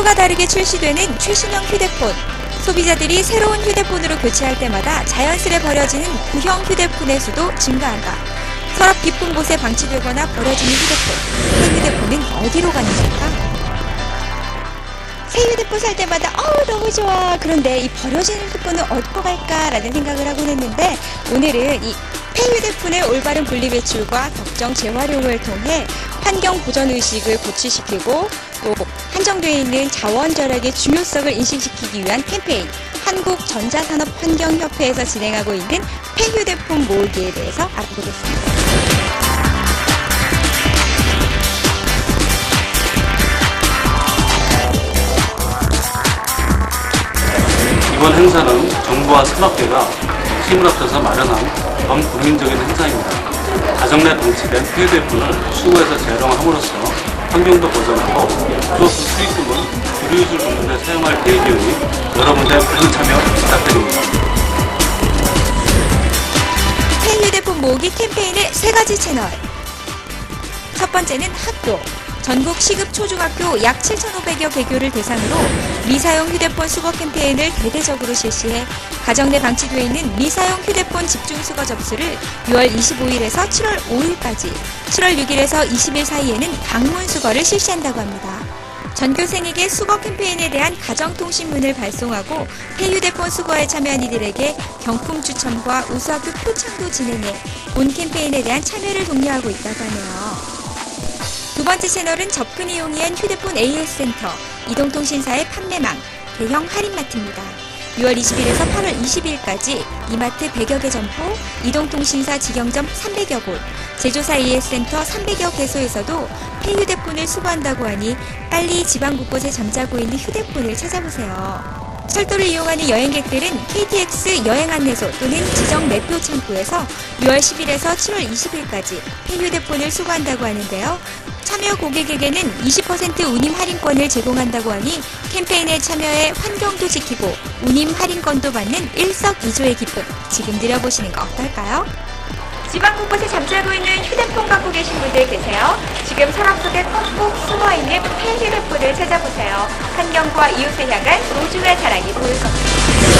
하루가 다르게 출시되는 최신형 휴대폰. 소비자들이 새로운 휴대폰으로 교체할 때마다 자연스레 버려지는 구형 휴대폰의 수도 증가한다. 서랍 깊은 곳에 방치되거나 버려지는 휴대폰. 새 휴대폰은 어디로 가는 걸까? 새 휴대폰 살 때마다 어우 너무 좋아 그런데 이 버려지는 휴대폰은 어디로 갈까라는 생각을 하곤 했는데 오늘은 이 폐휴대폰의 올바른 분리배출과 적정 재활용을 통해 환경 보전 의식을 고취시키고 또 한정되어 있는 자원 절약의 중요성을 인식시키기 위한 캠페인 한국전자산업환경협회에서 진행하고 있는 폐휴대폰 모으기에 대해서 알아보겠습니다. 이번 행사는 정부와 산업계가 힘을 합쳐서 마련한 범국민적인 행사입니다. 가정 내 방치된 폐휴대폰을 수거해서 재활용함으로써 환경도 보존하고 플러스 수익금은 유류유술 공부에 사용할 계획이오니 여러분들의 많은 참여 부탁드립니다. 폐휴대폰 모으기 캠페인의 세 가지 채널. 첫 번째는 학교. 전국 시급 초중학교 약 7,500여 개교를 대상으로 미사용 휴대폰 수거 캠페인을 대대적으로 실시해 가정 내 방치되어 있는 미사용 휴대폰 집중 수거 접수를 6월 25일에서 7월 5일까지, 7월 6일에서 20일 사이에는 방문 수거를 실시한다고 합니다. 전교생에게 수거 캠페인에 대한 가정통신문을 발송하고 폐휴대폰 수거에 참여한 이들에게 경품 추첨과 우수학교 표창도 진행해 본 캠페인에 대한 참여를 독려하고 있다고 하네요. 두 번째 채널은 접근이 용이한 휴대폰 AS 센터, 이동통신사의 판매망, 대형 할인마트입니다. 6월 20일에서 8월 20일까지 이마트 100여 개 점포, 이동통신사 직영점 300여 곳, 제조사 AS 센터 300여 개소에서도 폐 휴대폰을 수거한다고 하니 빨리 지방 곳곳에 잠자고 있는 휴대폰을 찾아보세요. 철도를 이용하는 여행객들은 KTX 여행 안내소 또는 지정 매표 창구에서 6월 10일에서 7월 20일까지 폐 휴대폰을 수거한다고 하는데요. 참여 고객에게는 20% 운임 할인권을 제공한다고 하니 캠페인에 참여해 환경도 지키고 운임 할인권도 받는 일석이조의 기쁨 지금 누려보시는 거 어떨까요? 지방 곳곳에 잠자고 있는 휴대폰 갖고 계신 분들 계세요? 지금 서랍 속에 꼭꼭 숨어 있는 폐 휴대폰을 찾아보세요. 환경과 이웃을 향한 소중한 사랑이 보일 겁니다.